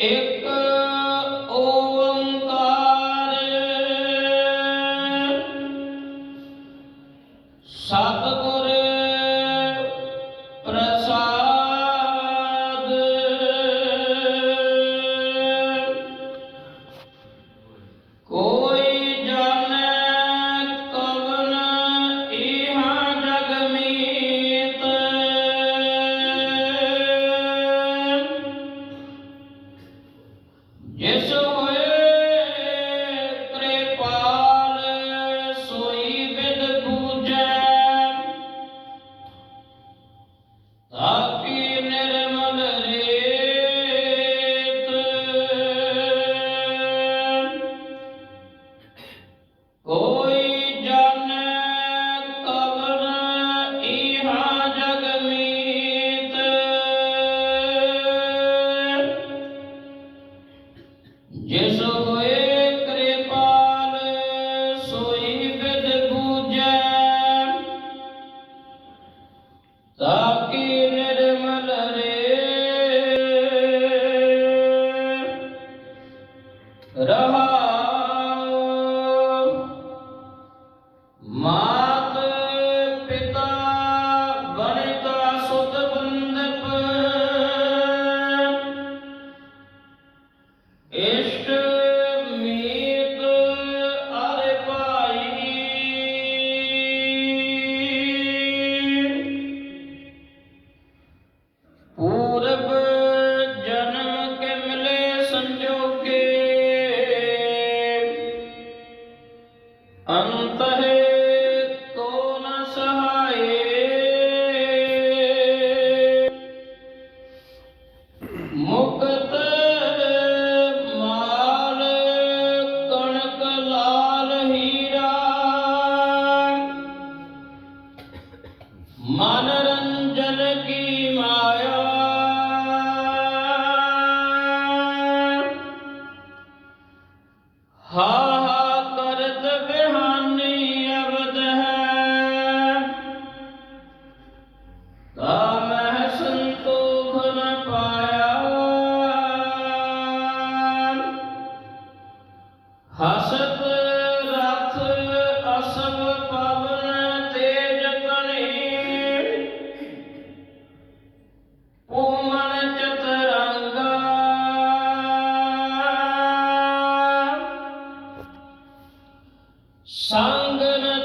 एक I'm gonna.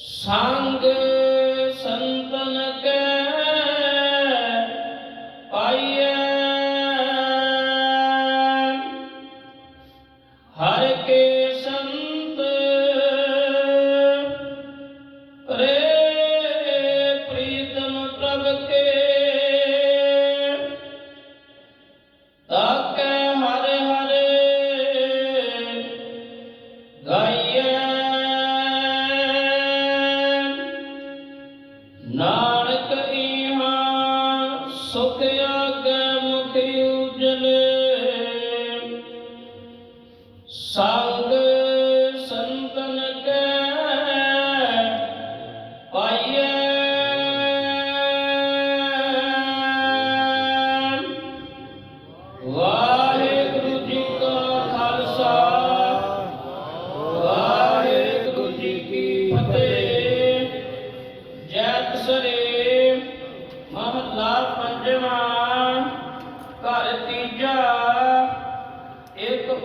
ਸੰਗ ਸੰਤਨ ਕੈ ਪਾਈਐ। ਹਰ ਕੇ ਸੰਤ ਪ੍ਰੇ ਪ੍ਰੀਤਮ ਪ੍ਰਭ ਕੇ। ਤਾਕੈ ਹਰ ਹਰ ਸੁਖ ਆਗੈ ਮੁਖ ਉਜਲੇ। ਸਾਗ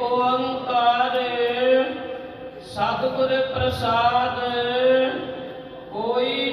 ਓੰਕਾਰ ਸਤਿਗੁਰ ਪ੍ਰਸਾਦ ਕੋਈ